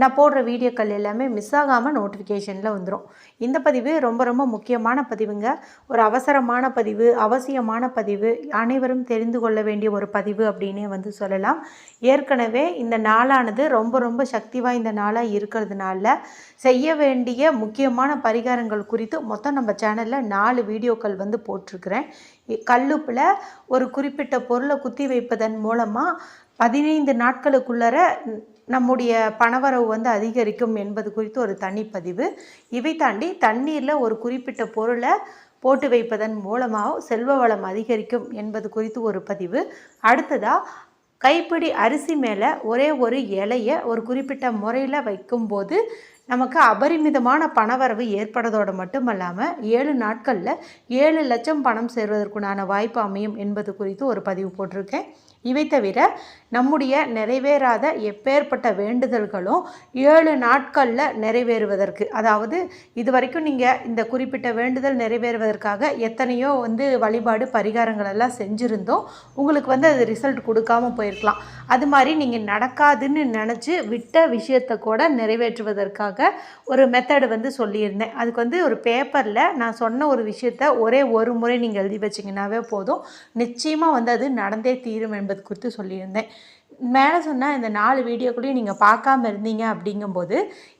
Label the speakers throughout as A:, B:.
A: நான் போடுற வீடியோக்கள் எல்லாமே மிஸ் ஆகாமல் நோட்டிஃபிகேஷனில் வந்துடும் இந்த பதிவு ரொம்ப ரொம்ப முக்கியமான பதிவுங்க. ஒரு அவசரமான பதிவு அவசியமான பதிவு அனைவரும் தெரிந்து கொள்ள வேண்டிய ஒரு பதிவு அப்படின்னே வந்து சொல்லலாம். ஏற்கனவே இந்த நாளானது ரொம்ப ரொம்ப சக்தி வாய்ந்த நாளாக இருக்கிறதுனால செய்ய வேண்டிய முக்கியமான பரிகாரங்கள் குறித்து மொத்தம் நம்ம சேனலில் நாலு வீடியோக்கள் வந்து போட்டிருக்கிறேன். கல்லுப்பில் ஒரு குறிப்பிட்ட பொருளை குத்தி வைப்பதன் மூலமாக பதினைந்து நாட்களுக்குள்ளர நம்முடைய பணவரவு வந்து அதிகரிக்கும் என்பது குறித்து ஒரு தனிப்பதிவு. இவை தாண்டி தண்ணீரில் ஒரு குறிப்பிட்ட பொருளை போட்டு வைப்பதன் மூலமாக செல்வ வளம் அதிகரிக்கும் என்பது குறித்து ஒரு பதிவு. அடுத்ததாக கைப்பிடி அரிசி மேலே ஒரே ஒரு இலையை ஒரு குறிப்பிட்ட முறையில் வைக்கும்போது நமக்கு அபரிமிதமான பணவரவு ஏற்படுறதோடு மட்டுமல்லாமல் ஏழு நாட்களில் ஏழு லட்சம் பணம் சேர்வதற்குண்டான வாய்ப்பு அமையும் என்பது குறித்து ஒரு பதிவு போட்டிருக்கேன். இவை தவிர நம்முடைய நிறைவேறாத எப்பேற்பட்ட வேண்டுதல்களும் ஏழு நாட்களில் நிறைவேறுவதற்கு. அதாவது இது வரைக்கும் நீங்கள் இந்த குறிப்பிட்ட வேண்டுதல் நிறைவேறுவதற்காக எத்தனையோ வந்து வழிபாடு பரிகாரங்கள் எல்லாம் செஞ்சுருந்தோம். உங்களுக்கு வந்து அது ரிசல்ட் கொடுக்காம போயிருக்கலாம். அது மாதிரி நீங்கள் நடக்காதுன்னு நினச்சி விட்ட விஷயத்தை கூட நிறைவேற்றுவதற்காக ஒரு மெத்தடு வந்து சொல்லியிருந்தேன். அதுக்கு வந்து ஒரு பேப்பரில் நான் சொன்ன ஒரு விஷயத்த ஒரே ஒரு முறை நீங்கள் எழுதி வச்சிங்கன்னாவே போதும். நிச்சயமாக வந்து அது நடந்தே தீரும் என்பது குறித்து சொல்லியிருந்தேன். மேலே சொன்ன இந்த நாலு வீடியோக்குள்ளேயும் நீங்கள் பார்க்காம இருந்தீங்க அப்படிங்கும்போது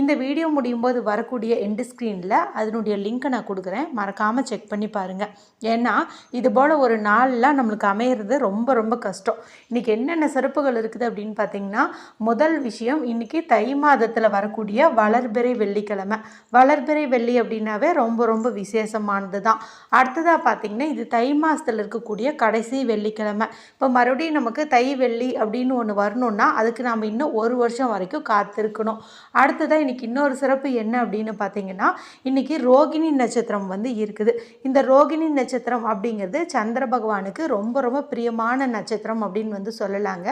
A: இந்த வீடியோ முடியும் போது வரக்கூடிய எண்டு ஸ்க்ரீனில் அதனுடைய லிங்க்கை நான் கொடுக்குறேன். மறக்காமல் செக் பண்ணி பாருங்கள் ஏன்னா இது போல் ஒரு நாளெலாம் நம்மளுக்கு அமையிறது ரொம்ப ரொம்ப கஷ்டம். இன்றைக்கி என்னென்ன சிறப்புகள் இருக்குது அப்படின்னு பார்த்தீங்கன்னா முதல் விஷயம் இன்றைக்கி தை மாதத்தில் வரக்கூடிய வளர்பிறை வெள்ளிக்கிழமை. வளர்பிறை வெள்ளி அப்படின்னாவே ரொம்ப ரொம்ப விசேஷமானது தான். அடுத்ததாக பார்த்திங்கன்னா இது தை மாதத்தில் இருக்கக்கூடிய கடைசி வெள்ளிக்கிழமை. இப்போ மறுபடியும் நமக்கு தை வெள்ளி அப்படின்னு ஒன்று வரணும்னா அதுக்கு நாம் இன்னும் ஒரு வருஷம் வரைக்கும் காத்திருக்கணும். அடுத்ததாக இன்றைக்கி இன்னொரு சிறப்பு என்ன அப்படின்னு பார்த்தீங்கன்னா இன்றைக்கி ரோகிணி நட்சத்திரம் வந்து இருக்குது. இந்த ரோகிணி நட்சத்திரம் அப்படிங்கிறது சந்திர பகவானுக்கு ரொம்ப ரொம்ப பிரியமான நட்சத்திரம் அப்படின்னு வந்து சொல்லலாங்க.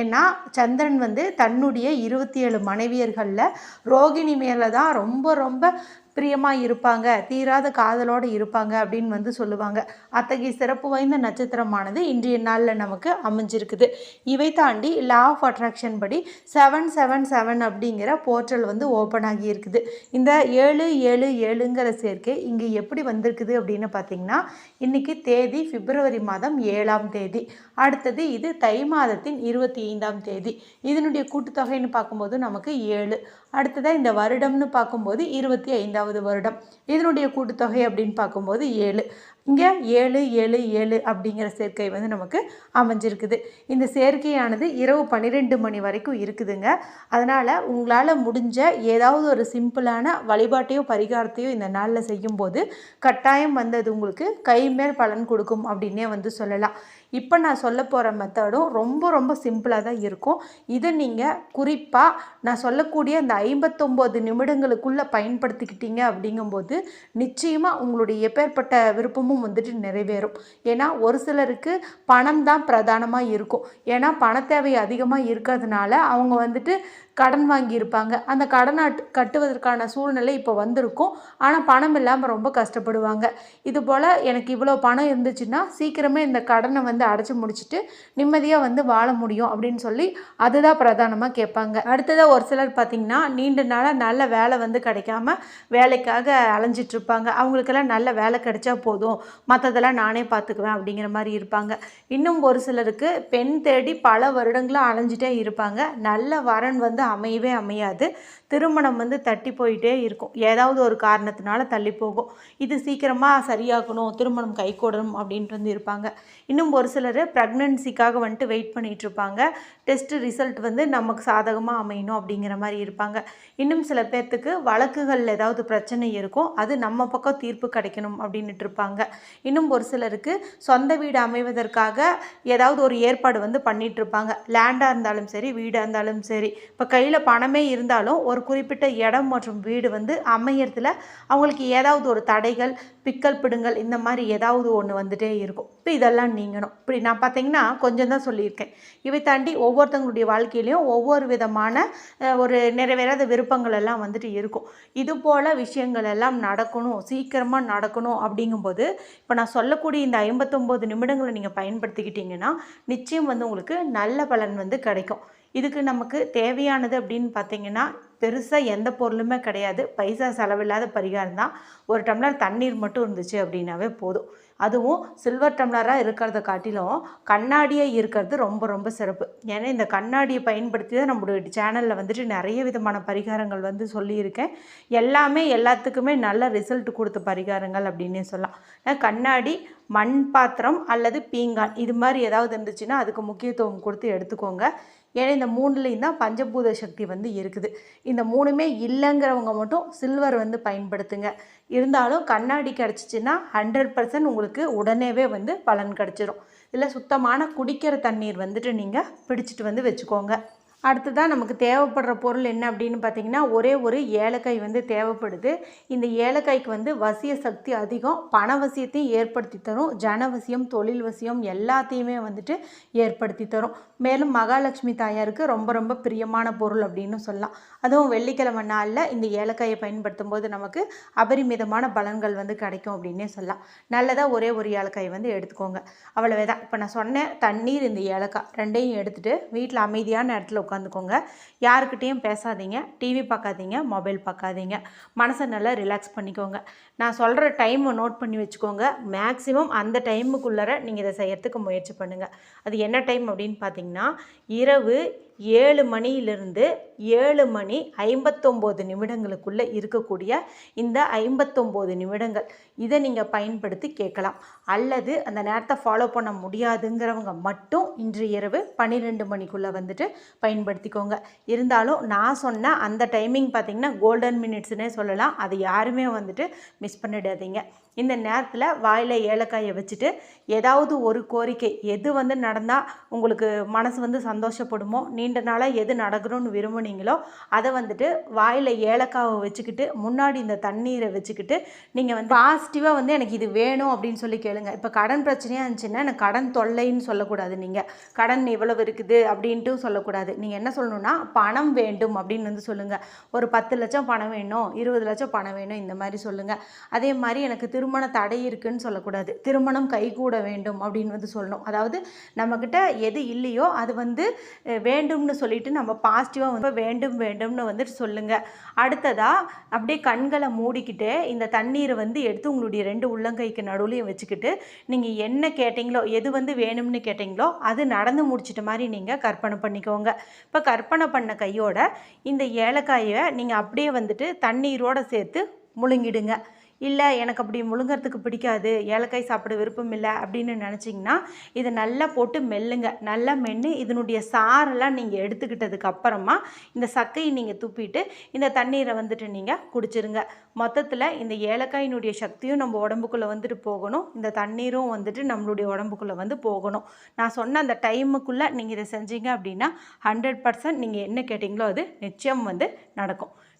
A: ஏன்னா சந்திரன் வந்து தன்னுடைய இருபத்தி ஏழு மனைவியர்களில் ரோகிணி மேலே தான் ரொம்ப ரொம்ப பிரியமாக இருப்பாங்க தீராத காதலோடு இருப்பாங்க அப்படின்னு வந்து சொல்லுவாங்க. அத்தகைய சிறப்பு வாய்ந்த நட்சத்திரமானது இன்றைய நாளில் நமக்கு அமைஞ்சிருக்குது. இவை தாண்டி லா ஆஃப் அட்ராக்ஷன் படி செவன் செவன் செவன் அப்படிங்கிற போர்ட்டல் வந்து ஓப்பன் ஆகி இருக்குது. இந்த ஏழு ஏழு ஏழுங்கிற சேர்க்கை இங்கே எப்படி வந்திருக்குது அப்படின்னு பார்த்தீங்கன்னா இன்றைக்கி தேதி பிப்ரவரி மாதம் ஏழாம் தேதி. அடுத்தது இது தை மாதத்தின் இருபத்தி ஐந்தாம் தேதி. இதனுடைய கூட்டுத்தொகைன்னு பார்க்கும்போது நமக்கு ஏழு. அடுத்ததாக இந்த வருடம்னு பார்க்கும்போது இருபத்தி ஐந்தாவது வருடம். இதனுடைய கூட்டுத்தொகை அப்படின்னு பார்க்கும்போது ஏழு. இங்கே ஏழு ஏழு ஏழு அப்படிங்கிற சேர்க்கை வந்து நமக்கு அமைஞ்சிருக்குது. இந்த சேர்க்கையானது இரவு பன்னிரெண்டு மணி வரைக்கும் இருக்குதுங்க. அதனால் உங்களால் முடிஞ்ச ஏதாவது ஒரு சிம்பிளான வழிபாட்டையோ பரிகாரத்தையோ இந்த நாளில் செய்யும்போது கட்டாயம் வந்து அது உங்களுக்கு கைமேல் பலன் கொடுக்கும் அப்படின்னே வந்து சொல்லலாம். இப்போ நான் சொல்ல போகிற மெத்தடும் ரொம்ப ரொம்ப சிம்பிளாக தான் இருக்கும். இதை நீங்கள் குறிப்பாக நான் சொல்லக்கூடிய அந்த ஐம்பத்தொம்போது நிமிடங்களுக்குள்ளே பயன்படுத்திக்கிட்டீங்க அப்படிங்கும்போது நிச்சயமாக உங்களுடைய எப்பேற்பட்ட விருப்பமும் வந்துட்டு நிறைவேறும். ஏன்னா ஒரு சிலருக்கு பணம் தான் பிரதானமாக இருக்கும். ஏன்னா பண தேவை அதிகமாக இருக்கிறதுனால அவங்க வந்துட்டு கடன் வாங்கியிருப்பாங்க. அந்த கடனை கட்டுவதற்கான சூழ்நிலை இப்போ வந்திருக்கும். ஆனால் பணம் இல்லாமல் ரொம்ப கஷ்டப்படுவாங்க. இது போல் எனக்கு இவ்வளோ பணம் இருந்துச்சுன்னா சீக்கிரமே இந்த கடனை வந்து அடைச்சி முடிச்சுட்டு நிம்மதியாக வந்து வாழ முடியும் அப்படின்னு சொல்லி அதுதான் பிரதானமாக கேட்பாங்க. அடுத்ததாக ஒரு சிலர் பார்த்திங்கன்னா நீண்ட நாளாக நல்ல வேலை வந்து கிடைக்காம வேலைக்காக அலைஞ்சிட்ருப்பாங்க. அவங்களுக்கெல்லாம் நல்ல வேலை கிடைச்சா போதும். மற்றதெல்லாம் நானே பார்த்துக்குவேன் அப்படிங்கிற மாதிரி இருப்பாங்க. இன்னும் ஒரு சிலருக்கு பெண் தேடி பல வருடங்களாக அலைஞ்சிட்டே இருப்பாங்க. நல்ல வரன் வந்து அமையவே அமையாது. திருமணம் வந்து தட்டி போயிட்டே இருக்கும். ஏதாவது ஒரு காரணத்தினால தள்ளி போகும். இது சீக்கிரமாக சரியாகணும் திருமணம் கைகூடணும் அப்படின்ட்டு வந்து இருப்பாங்க. இன்னும் ஒரு சிலர் ப்ரெக்னென்சிக்காக வந்துட்டு வெயிட் பண்ணிகிட்ருப்பாங்க டெஸ்ட் ரிசல்ட் வந்து நமக்கு சாதகமாக அமையணும் அப்படிங்கிற மாதிரி இருப்பாங்க. இன்னும் சில பேர்த்துக்கு வழக்குகளில் ஏதாவது பிரச்சனை இருக்கும். அது நம்ம பக்கம் தீர்ப்பு கிடைக்கணும் அப்படின்ட்டு இருப்பாங்க. இன்னும் ஒரு சிலருக்கு சொந்த வீடு அமைவதற்காக ஏதாவது ஒரு ஏற்பாடு வந்து பண்ணிட்டு இருப்பாங்க. லேண்டாக இருந்தாலும் சரி வீடாக இருந்தாலும் சரி. இப்போ கையில் பணமே இருந்தாலும் ஒரு குறிப்பிட்ட இடம் மற்றும் வீடு வந்து அமையறதுல அவங்களுக்கு ஏதாவது ஒரு தடைகள் பிக்கல் பிடுங்கள் இந்த மாதிரி ஏதாவது ஒன்று வந்துட்டே இருக்கும். இப்போ இதெல்லாம் நீங்கணும். இப்படி நான் பார்த்தீங்கன்னா கொஞ்சம் தான் சொல்லியிருக்கேன். இவை தாண்டி ஒவ்வொருத்தங்களுடைய வாழ்க்கையிலையும் ஒவ்வொரு விதமான ஒரு நிறைவேறாத விருப்பங்கள் எல்லாம் வந்துட்டு இருக்கும். இது போல் விஷயங்கள் எல்லாம் நடக்கணும் சீக்கிரமாக நடக்கணும் அப்படிங்கும்போது இப்போ நான் சொல்லக்கூடிய இந்த ஐம்பத்தொம்போது நிமிடங்களை நீங்கள் பயன்படுத்திக்கிட்டீங்கன்னா நிச்சயம் வந்து உங்களுக்கு நல்ல பலன் வந்து கிடைக்கும். இதுக்கு நமக்கு தேவையானது அப்படின்னு பார்த்தீங்கன்னா பெருசாக எந்த பொருளுமே கிடையாது. பைசா செலவில்லாத பரிகாரம் தான். ஒரு டம்ளர் தண்ணீர் மட்டும் இருந்துச்சு அப்படின்னாவே போதும். அதுவும் சில்வர் டம்ளராக இருக்கிறத காட்டிலும் கண்ணாடியை இருக்கிறது ரொம்ப ரொம்ப சிறப்பு. ஏன்னா இந்த கண்ணாடியை பயன்படுத்தி தான் நம்மளுடைய சேனலில் வந்துட்டு நிறைய விதமான பரிகாரங்கள் வந்து சொல்லியிருக்கேன். எல்லாமே எல்லாத்துக்குமே நல்ல ரிசல்ட் கொடுத்த பரிகாரங்கள் அப்படின்னே சொல்லலாம். கண்ணாடி மண் பாத்திரம் அல்லது பீங்கான். இது மாதிரி ஏதாவது இருந்துச்சுன்னா அதுக்கு முக்கியத்துவம் கொடுத்து எடுத்துக்கோங்க. ஏன்னா இந்த மூணுலேயும் தான் பஞ்சபூத சக்தி வந்து இருக்குது. இந்த மூணுமே இல்லைங்கிறவங்க மட்டும் சில்வர் வந்து பயன்படுத்துங்க. இருந்தாலும் கண்ணாடி கிடச்சிச்சின்னா ஹண்ட்ரட் பர்சன்ட் உங்களுக்கு உடனேவே வந்து பலன் கிடச்சிரும். இல்லை சுத்தமான குடிக்கிற தண்ணீர் வந்துட்டு நீங்கள் பிடிச்சிட்டு வந்து வச்சுக்கோங்க. அடுத்ததாக நமக்கு தேவைப்படுற பொருள் என்ன அப்படின்னு பார்த்தீங்கன்னா ஒரே ஒரு ஏலக்காய் வந்து தேவைப்படுது. இந்த ஏலக்காய்க்கு வந்து வசிய சக்தி அதிகம். பண வசியத்தையும் ஏற்படுத்தி தரும். ஜனவசியம் தொழில் வசியம் எல்லாத்தையுமே வந்துட்டு ஏற்படுத்தி தரும். மேலும் மகாலட்சுமி தாயாருக்கு ரொம்ப ரொம்ப பிரியமான பொருள் அப்படின்னு சொல்லலாம். அதுவும் வெள்ளிக்கிழமை நாளில் இந்த ஏலக்காயை பயன்படுத்தும் போது நமக்கு அபரிமிதமான பலன்கள் வந்து கிடைக்கும் அப்படின்னே சொல்லலாம். நல்லதாக ஒரே ஒரு ஏலக்காய் வந்து எடுத்துக்கோங்க. அவ்வளவே தான் இப்போ நான் சொன்னேன் தண்ணீர் இந்த ஏலக்காய் ரெண்டையும் எடுத்துகிட்டு வீட்டில் அமைதியான இடத்துல உட்காந்துக்கோங்க. யாருக்கிட்டேயும் பேசாதீங்க. டிவி பார்க்காதீங்க. மொபைல் பார்க்காதீங்க. மனசை நல்லா ரிலாக்ஸ் பண்ணிக்கோங்க. நான் சொல்கிற டைமை நோட் பண்ணி வச்சுக்கோங்க. மேக்ஸிமம் அந்த டைமுக்குள்ளார நீங்கள் இதை செய்யறதுக்கு முயற்சி பண்ணுங்கள் அது என்ன டைம் அப்படின்னு பார்த்தீங்கன்னா இரவு ஏழு மணியிலிருந்து ஏழு மணி ஐம்பத்தொம்போது நிமிடங்களுக்குள்ளே இருக்கக்கூடிய இந்த ஐம்பத்தொம்போது நிமிடங்கள். இதை நீங்கள் பயன்படுத்தி கேட்கலாம். அல்லது அந்த நேரத்தை ஃபாலோ பண்ண முடியாதுங்கிறவங்க மட்டும் இன்று இரவு பன்னிரெண்டு மணிக்குள்ளே வந்துட்டு பயன்படுத்திக்கோங்க. இருந்தாலும் நான் சொன்ன அந்த டைமிங் பார்த்திங்கன்னா கோல்டன் மினிட்ஸ்னே சொல்லலாம். அது யாருமே வந்துட்டு மிஸ் பண்ணிடாதீங்க. இந்த நேரத்தில் வாயில் ஏலக்காயை வச்சுட்டு ஏதாவது ஒரு கோரிக்கை எது வந்து நடந்தால் உங்களுக்கு மனசு வந்து சந்தோஷப்படுமோ நீண்ட நாளாக எது நடக்கணும்னு விரும்புனீங்களோ அதை வந்துட்டு வாயில் ஏலக்காவை வச்சுக்கிட்டு முன்னாடி இந்த தண்ணீரை வச்சுக்கிட்டு நீங்கள் வந்து பாசிட்டிவாக வந்து எனக்கு இது வேணும் அப்படின்னு சொல்லி கேளுங்க. இப்போ கடன் பிரச்சனையாக இருந்துச்சுன்னா எனக்கு கடன் தொல்லைன்னு சொல்லக்கூடாது நீங்கள் கடன் இவ்வளவு இருக்குது அப்படின்ட்டு சொல்லக்கூடாது. நீங்கள் என்ன சொல்லணும்னா பணம் வேண்டும் அப்படின்னு வந்து சொல்லுங்கள் ஒரு பத்து லட்சம் பணம் வேணும் இருபது லட்சம் பணம் வேணும் இந்த மாதிரி சொல்லுங்கள் அதே மாதிரி எனக்கு திருமண தடை இருக்குன்னு சொல்லக்கூடாது. திருமணம் கைகூட வேண்டும் அப்படின்னு வந்து சொல்லணும். அதாவது நம்மக்கிட்ட எது இல்லையோ அது வந்து வேண்டும்னு சொல்லிட்டு நம்ம பாசிட்டிவாக வந்து வேண்டும் வேண்டும்னு வந்துட்டு சொல்லுங்கள் அடுத்ததாக அப்படியே கண்களை மூடிக்கிட்டு இந்த தண்ணீரை வந்து எடுத்து உங்களுடைய ரெண்டு உள்ளங்கைக்கு நடுவுலையும் வச்சுக்கிட்டு நீங்கள் என்ன கேட்டிங்களோ எது வந்து வேணும்னு கேட்டிங்களோ அது நடந்து முடிச்சிட்ட மாதிரி நீங்கள் கற்பனை பண்ணிக்கோங்க. இப்போ கற்பனை பண்ண கையோட இந்த ஏலக்காயை நீங்கள் அப்படியே வந்துட்டு தண்ணீரோடு சேர்த்து முழுங்கிடுங்க. இல்லை எனக்கு அப்படி முழுங்கிறதுக்கு பிடிக்காது. ஏலக்காய் சாப்பிட விருப்பம் இல்லை அப்படின்னு நினச்சிங்கன்னா இதை நல்லா போட்டு மெல்லுங்க. நல்லா மென்று இதனுடைய சாரெல்லாம் நீங்கள் எடுத்துக்கிட்டதுக்கு அப்புறமா இந்த சக்கையை நீங்கள் துப்பிட்டு இந்த தண்ணீரை வந்துட்டு நீங்கள் குடிச்சிருங்க. மொத்தத்தில் இந்த ஏலக்காயினுடைய சக்தியும் நம்ம உடம்புக்குள்ளே வந்துட்டு போகணும். இந்த தண்ணீரும் வந்துட்டு நம்மளுடைய உடம்புக்குள்ளே வந்து போகணும். நான் சொன்ன அந்த டைமுக்குள்ளே நீங்கள் இதை செஞ்சீங்க அப்படின்னா ஹண்ட்ரட் பர்சன்ட் நீங்கள் என்ன கேட்டிங்களோ அது நிச்சயம் வந்து நடக்கும்.